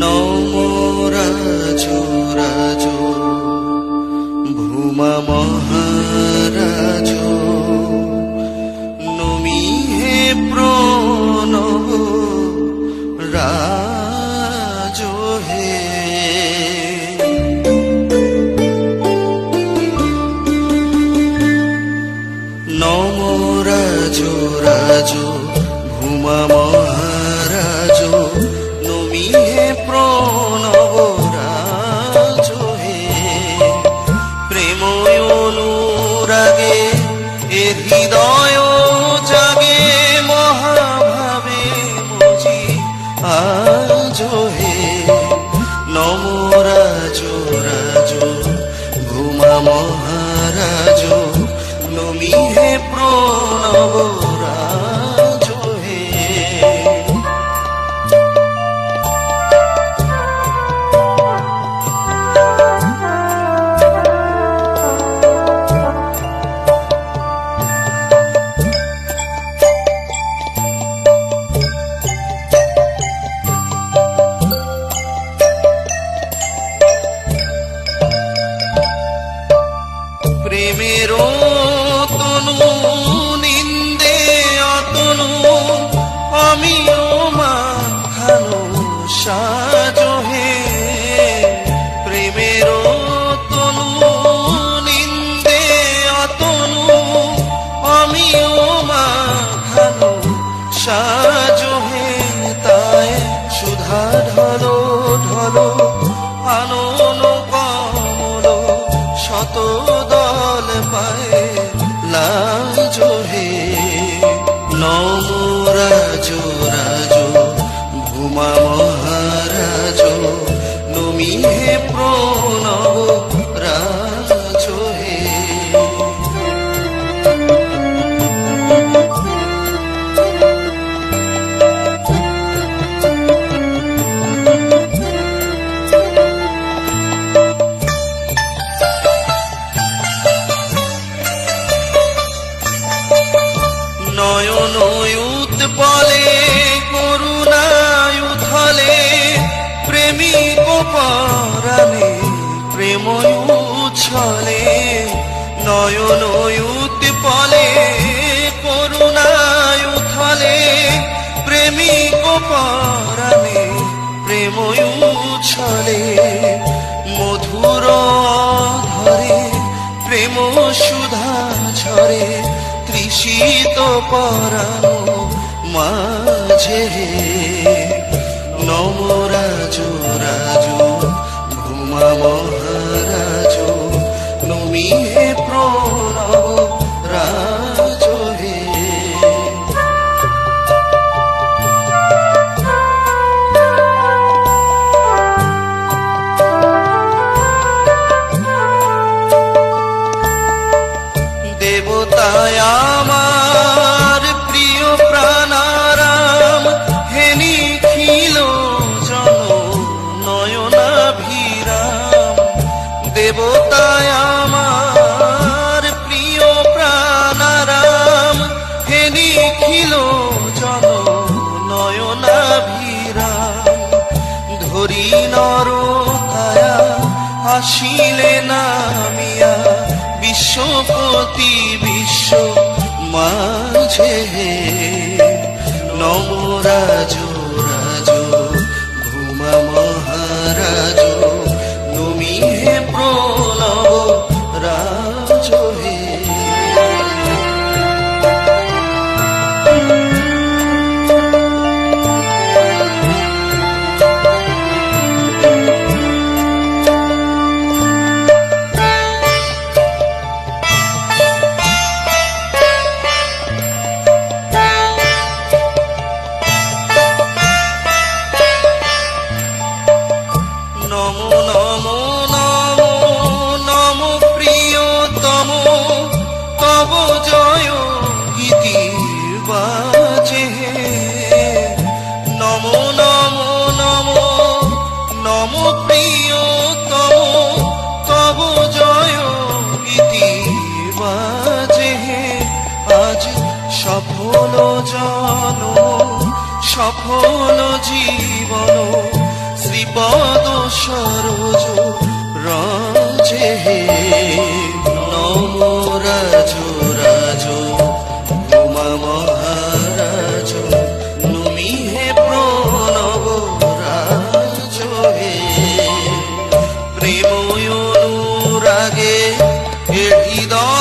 নমরাজ রাজ ভূমা মহারাজ নমি হে প্রণব রাজ হে নমরাজ রাজ ভূমা হে প্রণব। পরাণে প্রেম উছলে নয়ন উৎপলে করুণায়ুথলে প্রেমিক পরাণে প্রেম উছলে মধুর ধরে প্রেম সুধা ঝরে, তৃষিত পরানো মাঝে। নমরাজ দেবতায় আমার প্রিয় প্রাণারাম। হেনি খিল জন নয়নাভিরাম। দেবতায় আমার প্রিয় প্রাণারাম। হেনি খিল জন নয়নাভিরাম। ধরি নর আসিলে নামিয়া বিশ্বপতি বিশ্ব মাঝে নমরাজ প্রিয়তম তব বাজে আজ সফল সফল জীবন সরোজ রাজে হে। এ হৃদয়